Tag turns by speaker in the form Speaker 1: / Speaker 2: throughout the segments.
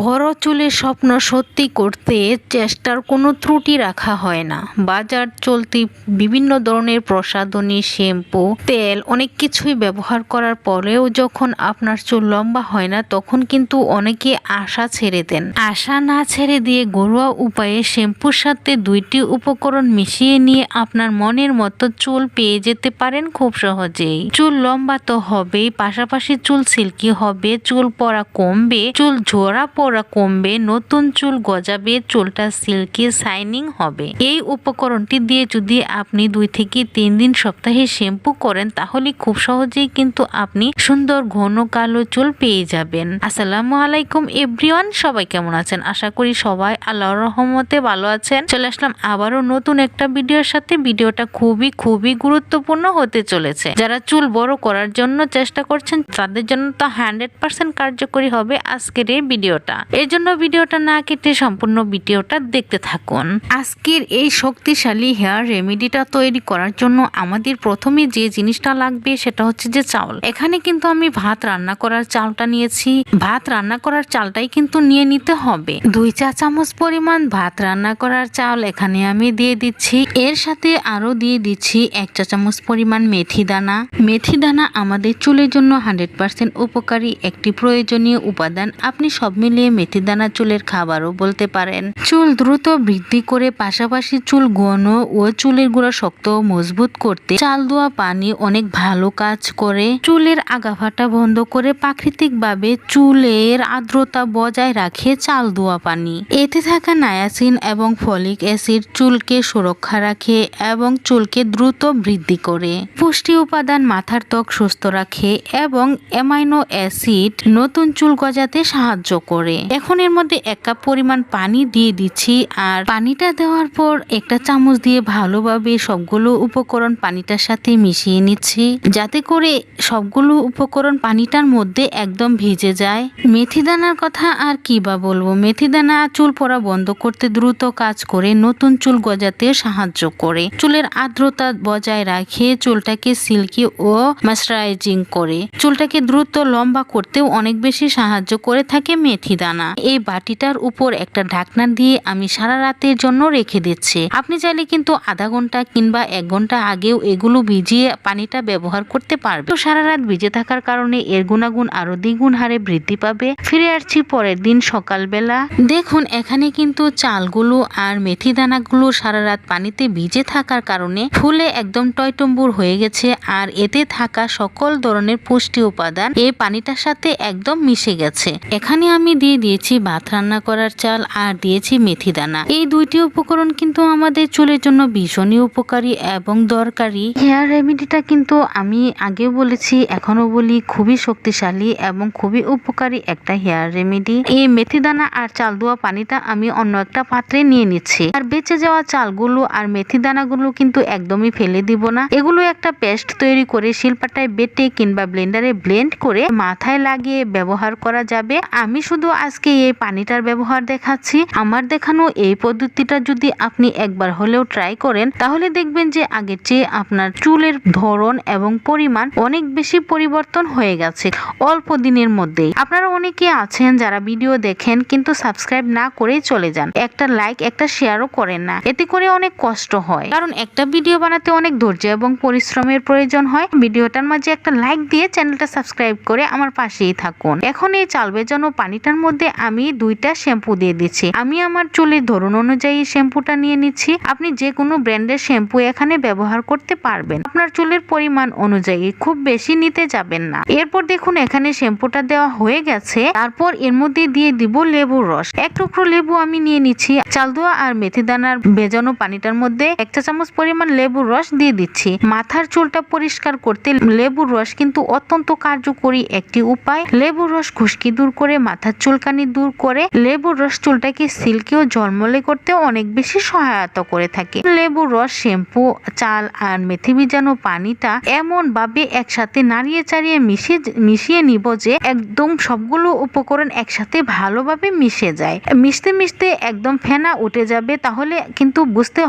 Speaker 1: বড় চুলের স্বপ্ন সত্যি করতে চেষ্টার কোনো ত্রুটি রাখা হয় না। বাজার চলতি বিভিন্ন ধরনের প্রসাধনী, শ্যাম্পু, তেল অনেক কিছুই ব্যবহার করার পরেও যখন আপনার চুল লম্বা হয় না, তখন কিন্তু অনেকে আশা ছেড়ে দেন। আশা না ছেড়ে দিয়ে ঘরোয়া উপায়ে শ্যাম্পুর সাথে দুইটি উপকরণ মিশিয়ে নিয়ে আপনার মনের মতো চুল পেয়ে যেতে পারেন খুব সহজেই। চুল লম্বা তো হবেই, পাশাপাশি চুল সিল্কি হবে, চুল পড়া কমবে, চুল ঝোড়া পড়া কমবে, নতুন চুল গজাবে, চুলটা সিল্কি শাইনিং হবে। এই উপকরণটি দিয়ে যদি আপনি দুই থেকে তিন দিন সপ্তাহে শ্যাম্পু করেন, তাহলে খুব সহজেই কিন্তু আপনি সুন্দর ঘন কালো চুল পেয়ে যাবেন। আসসালামু আলাইকুম এভরিওয়ান, সবাই কেমন আছেন? আশা করি সবাই আল্লাহর রহমতে ভালো আছেন। চলে আসলাম আবারও নতুন একটা ভিডিওর সাথে। ভিডিওটা খুবই খুবই গুরুত্বপূর্ণ হতে চলেছে। যারা চুল বড় করার জন্য চেষ্টা করছেন, তাদের জন্য তো হান্ড্রেড পার্সেন্ট কার্যকরী হবে আজকের এই ভিডিওটা। এর জন্য ভিডিওটা না কেটে সম্পূর্ণ ভিডিওটা দেখতে থাকুন। আজকের এই শক্তিশালী হেয়ার রেমেডিটা তৈরি করার জন্য আমাদের প্রথমে যে জিনিসটা লাগবে সেটা হচ্ছে যে চাউল। এখানে কিন্তু আমি ভাত রান্না করার চালটা নিয়েছি। ভাত রান্না করার চালটাই কিন্তু নিয়ে নিতে হবে। দুই চা চামচ পরিমাণ ভাত রান্না করার চাল এখানে আমি দিয়ে দিচ্ছি। এর সাথে আরও দিয়ে দিচ্ছি এক চা চামচ পরিমাণ মেথি দানা। মেথি দানা আমাদের চুলের জন্য হান্ড্রেড পার্সেন্ট উপকারী, একটি প্রয়োজনীয় উপাদান। আপনি সব মিলিয়ে মেথি দানা চুলের খাবারও বলতে পারেন। চুল দ্রুত বৃদ্ধি করে পাশাপাশি চুল ঘন ও চুলের গোড়া শক্ত ও মজবুত করতে চাল দোয়া পানি অনেক ভালো কাজ করে। চুলের আগাফাটা বন্ধ করে প্রাকৃতিকভাবে চুলের আর্দ্রতা বজায় রাখে চাল দোয়া পানি। এতে থাকা নায়াসিন এবং ফলিক অ্যাসিড চুলকে সুরক্ষা রাখে এবং চুলকে দ্রুত বৃদ্ধি করে। পুষ্টি উপাদান মাথার ত্বক সুস্থ রাখে এবং অ্যামাইনো অ্যাসিড নতুন চুল গজাতে সাহায্য করে। এখন এর মধ্যে এক কাপ পরিমাণ পানি দিয়ে দিচ্ছি আর পানিটা দেওয়ার পর একটা চামচ দিয়ে ভালোভাবে সবগুলো উপকরণ পানিটার সাথে মিশিয়ে নিচ্ছি। যাতে করে সবগুলো উপকরণ পানিটার মধ্যে একদম ভিজে যায়। মেথি দানার কথা আর কি বা বলব? মেথি দানা চুল পড়া বন্ধ করতে দ্রুত কাজ করে, নতুন চুল গজাতে সাহায্য করে। চুলের আর্দ্রতা বজায় রাখে, চুলটাকে সিল্কি ও ময়শ্চারাইজিং করে। চুলটাকে দ্রুত লম্বা করতেও অনেক বেশি সাহায্য করে থাকে মেথি দানা এই বাটিটার উপর একটা ঢাকনা দিয়ে আমি সারা রাতের জন্য রেখে দিচ্ছি। আপনি চাইলে কিন্তু আধা ঘণ্টা কিংবা এক ঘণ্টা আগেও এগুলো ভিজিয়ে পানিটা ব্যবহার করতে পারবে সারা রাত ভিজে থাকার কারণে এর গুণাগুণ আরও দ্বিগুণ হারে বৃদ্ধি পাবে। ফিরে আসছি পরের দিন সকালবেলা। দেখুন, এখানে কিন্তু চালগুলো আর মেথি দানাগুলো সারা রাত পানিতে ভিজে থাকার কারণে ফুলে একদম টয়টম্বুর হয়ে গেছে আর এতে থাকা সকল ধরনের পুষ্টি উপাদান এই পানিটার সাথে একদম মিশে গেছে। এখানে আমি দিয়ে দিয়েছি ভাত রান্না করার চাল আর দিয়েছি মেথি দানা। এই দুইটি উপকরণ কিন্তু আমাদের চুলের জন্য ভীষণই উপকারী এবং দরকারি। হেয়ার রেমেডিটা কিন্তু আমি আগেও বলেছি এখনও বলি, খুবই শক্তিশালী এবং খুবই উপকারী একটা হেয়ার রেমেডি। এই মেথি দানা আর চাল দেওয়া পানিটা আমি অন্য একটা পাত্রে নিয়ে নিচ্ছি। আর বেঁচে যাওয়া চালগুলো আর মেথি দানাগুলো কিন্তু একদমই ফেলে দিব না। এগুলো একটা পেস্ট তৈরি করে শিল্পাটায় বেটে কিংবা ব্লেন্ডারে ব্লেন্ড করে মাথায় লাগিয়ে ব্যবহার করা যাবে। আমি শুধু আজকে এই পানিটার ব্যবহার দেখাচ্ছি। আমার দেখানো এই পদ্ধতিটা যদি আপনি একবার হলেও ট্রাই করেন, তাহলে দেখবেন যে আগের চেয়ে আপনার চুলের ধরন এবং পরিমাণ অনেক বেশি পরিবর্তন হয়ে গেছে অল্প দিনের মধ্যেই। আপনারা অনেকে আছেন যারা ভিডিও দেখেন কিন্তু সাবস্ক্রাইব না করেই চলে যান। একটা লাইক একটা শেয়ারও করেন না। এতে করে অনেক কষ্ট হয়। কারণ একটা ভিডিও বানাতে অনেক ধৈর্য এবং পরিশ্রমের প্রয়োজন হয়। ভিডিওটার মাঝে একটা লাইক দিয়ে চ্যানেলটা সাবস্ক্রাইব করে আমার পাশেই থাকুন। এখন এই চাল ভেজানো পানিটার মধ্যে আমি দুইটা শ্যাম্পু দিয়ে দিচ্ছি। আমি আমার চুলের ধরন অনুযায়ী শ্যাম্পুটা নিয়ে নিচ্ছি। আপনি যে কোনো ব্র্যান্ডের শ্যাম্পু এখানে ব্যবহার করতে পারবেন। আপনার চুলের পরিমাণ অনুযায়ী খুব বেশি নিতে যাবেন না। এরপর দেখুন এখানে শ্যাম্পুটা দেওয়া হয়ে গেছে। তারপর এর মধ্যে দিয়ে দিব লেবুর রস। এক টুকরো লেবু আমি নিয়ে নিচ্ছি। চালদোয়া আর মেথি দানার ভেজানো পানিটার মধ্যে এক চা চামচ পরিমাণ লেবুর রস দিয়ে দিচ্ছি। মাথার চুলটা পরিষ্কার করতে লেবুর রস কিন্তু অত্যন্ত কার্যকরী একটি উপায়। লেবুর রস খুশকি দূর করে মাথার চুলকানি দূর করে লেবুর রস চুলটাকে সিল্কি ও জলমলে করতে অনেক বেশি সহায়তা করে থাকে। লেবুর রস, শ্যাম্পু, চাল আর মেথি ভিজানো পানিটা এমন ভাবে একসাথে নাড়িয়ে চাড়িয়ে মিশিয়ে মিশিয়ে নিব যে একদম সবগুলো উপকরণ একসাথে ভালোভাবে মিশে যায়। মিশতে মিশতে একদম ফেনা উঠে যাবে, তাহলে কিন্তু বুঝতে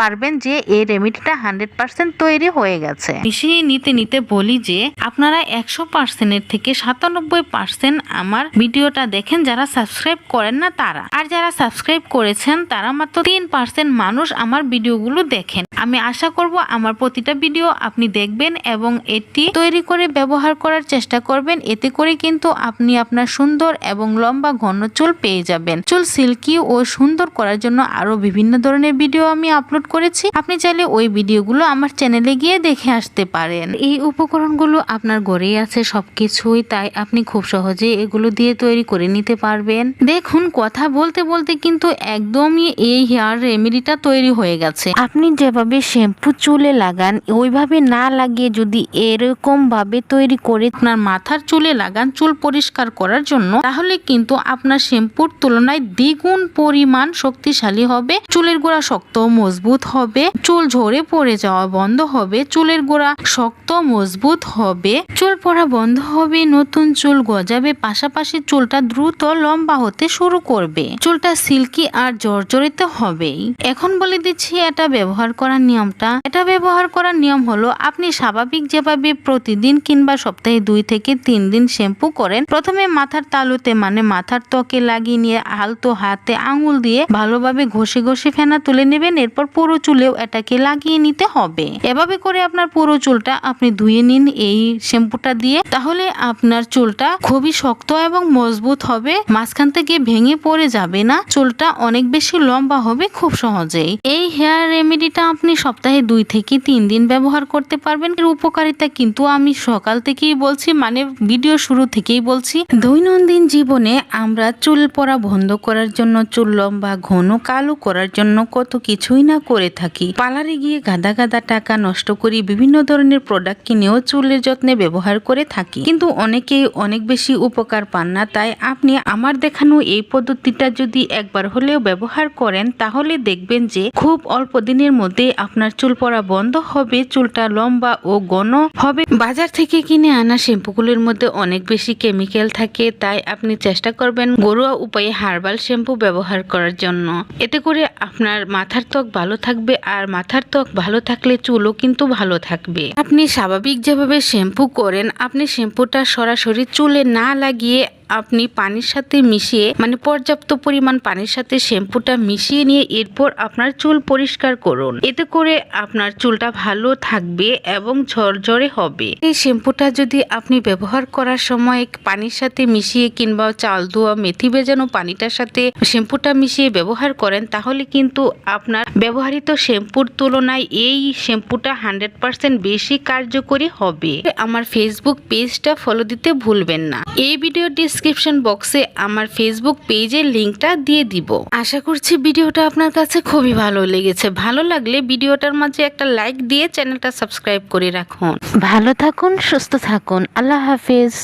Speaker 1: পারবেন যে এই রেমেডিটা হান্ড্রেড পার্সেন্ট তৈরি হয়ে গেছে। মিশিয়ে নিতে নিতে বলি যে, আপনারা একশো পার্সেন্টের থেকে সাতানব্বই পার্সেন্ট আমার ভিডিওটা দেখেন যারা সাবস্ক্রাইব করেন না তারা। আর যারা সাবস্ক্রাইব করেছেন, তারা মাত্র তিন পার্সেন্ট মানুষ আমার ভিডিওগুলো দেখেন। আমি আশা করব আমার প্রতিটা ভিডিও আপনি দেখবেন এবং এটি তৈরি করে ব্যবহার করার চেষ্টা করবেন। এতে করে কিন্তু আপনি আপনার সুন্দর এবং লম্বা ঘন চুল পেয়ে যাবেন। চুল সিল্কি ও সুন্দর করার জন্য আরও বিভিন্ন ধরনের ভিডিও আমি আপলোড করেছি। আপনি চাইলে ওই ভিডিওগুলো আমার চ্যানেলে গিয়ে দেখে আসতে পারেন। এই উপকরণগুলো আপনার ঘরেই আছে সবকিছুই, তাই আপনি খুব সহজে এগুলো দিয়ে তৈরি করে নিতে পারবেন। দেখুন, কথা বলতে বলতে কিন্তু একদমই এই হেয়ার রেমেডিটা তৈরি হয়ে গেছে। আপনি যেভাবে শ্যাম্পু চুলে লাগান, ওইভাবে না লাগিয়ে যদি এরকম ভাবে তৈরি করে আপনার মাথার চুলে লাগান, চুল পরিষ্কার করার জন্য, তাহলে কিন্তু আপনার শ্যাম্পুর তুলনায় দ্বিগুণ পরিমাণ শক্তিশালী হবে। চুলের গোড়া শক্ত, মজবুত হবে। চুল ঝরে পড়ে যাওয়া বন্ধ হবে। চুলের গোড়া শক্ত, মজবুত হবে। চুল পড়া বন্ধ হবে, নতুন চুল গজাবে, পাশাপাশি চুলটা দ্রুত লম্বা হতে শুরু করবে। চুলটা সিল্কি আর জর্জরিত হবেই। এখন বলে দিচ্ছি, এটা ব্যবহার করার নিয়মটা। এটা ব্যবহার করার নিয়ম হলো, আপনি স্বাভাবিক যেভাবে প্রতিদিন কিংবা সপ্তাহে দুই থেকে তিন দিন শ্যাম্পু করেন, প্রথমে মাথার তালুতে মানে মাথার ত্বকে লাগিয়ে নিয়ে আলতো হাতে আঙুল দিয়ে ভালোভাবে ঘষে ঘষে ফেনা তুলে নেবেন, এরপর পুরো চুলেও এটাকে লাগিয়ে নিতে হবে। এভাবে করে আপনার পুরো চুলটা আপনি ধুয়ে নিন এই শ্যাম্পুটা দিয়ে। তাহলে আপনার চুলটা খুবই শক্ত এবং মজবুত হবে। মাঝখান থেকে ভেঙে পড়ে যাবে না, চুলটা অনেক বেশি লম্বা হবে খুব সহজেই। এই হেয়ার রেমেডিটা আপনি সপ্তাহে দুই থেকে তিন দিন ব্যবহার করতে পারবেন। এর উপকারিতা কিন্তু আমি সকাল থেকেই বলছি মানে ভিডিও শুরু থেকেই বলছি। দৈনন্দিন জীবনে আমরা চুল পড়া বন্ধ করার জন্য, চুল লম্বা, ঘন, কালো করার জন্য কত কিছুই না করে থাকি। পার্লারে গিয়ে গাদা গাদা টাকা নষ্ট করি, বিভিন্ন ধরনের প্রোডাক্ট কিনেও চুলের যত্নে ব্যবহার করে থাকি। কিন্তু অনেকেই অনেক বেশি উপকার পান না, তাই আপনি আমার দেখানো এই পদ্ধতিটা যদি একবার হলেও ব্যবহার করেন, তাহলে দেখবেন যে খুব অল্প দিনের মধ্যে আপনার চুল পড়া বন্ধ হবে, চুলটা লম্বা ও ঘন হবে। বাজার থেকে কিনে আনা শ্যাম্পুগুলোর মধ্যে অনেক বেশি কেমিক্যাল থাকে, তাই আপনি চেষ্টা করবেন ঘরোয়া উপায়ে হার্বাল শ্যাম্পু ব্যবহার করার জন্য। এতে করে আপনার মাথার ত্বক ভালো থাকবে আর মাথার ত্বক ভালো থাকলে চুলও কিন্তু ভালো থাকবে। আপনি স্বাভাবিক যেভাবে শ্যাম্পু করেন, আপনি শ্যাম্পুটা সরাসরি চুলে না লাগিয়ে আপনি পানির সাথে মিশিয়ে মানে পর্যাপ্ত পরিমাণ পানির সাথে শ্যাম্পুটা মিশিয়ে নিয়ে এরপর আপনার চুল পরিষ্কার করুন। এতে করে আপনার চুলটা ভালো থাকবে এবং ঝরঝরে হবে। এই শ্যাম্পুটা যদি আপনি ব্যবহার করার সময় পানির সাথে মিশিয়ে কিংবা চাল ধোয়া, মেথি ভেজানো পানিটার সাথে শ্যাম্পুটা মিশিয়ে ব্যবহার করেন, তাহলে কিন্তু আপনার ব্যবহৃত শ্যাম্পুর তুলনায় এই শ্যাম্পুটা হান্ড্রেড পার্সেন্ট বেশি কার্যকরী হবে। আমার ফেসবুক পেজটা ফলো দিতে ভুলবেন না। এই ভিডিও ডিসক্রিপশন বক্সে আমার ফেসবুক পেজের লিঙ্কটা দিয়ে দিব। আশা করছি ভিডিওটা আপনার কাছে খুবই ভালো লেগেছে। ভালো লাগলে ভিডিওটার মাঝে একটা লাইক দিয়ে চ্যানেলটা সাবস্ক্রাইব করে রাখুন। ভালো থাকুন, সুস্থ থাকুন। আল্লাহ হাফেজ।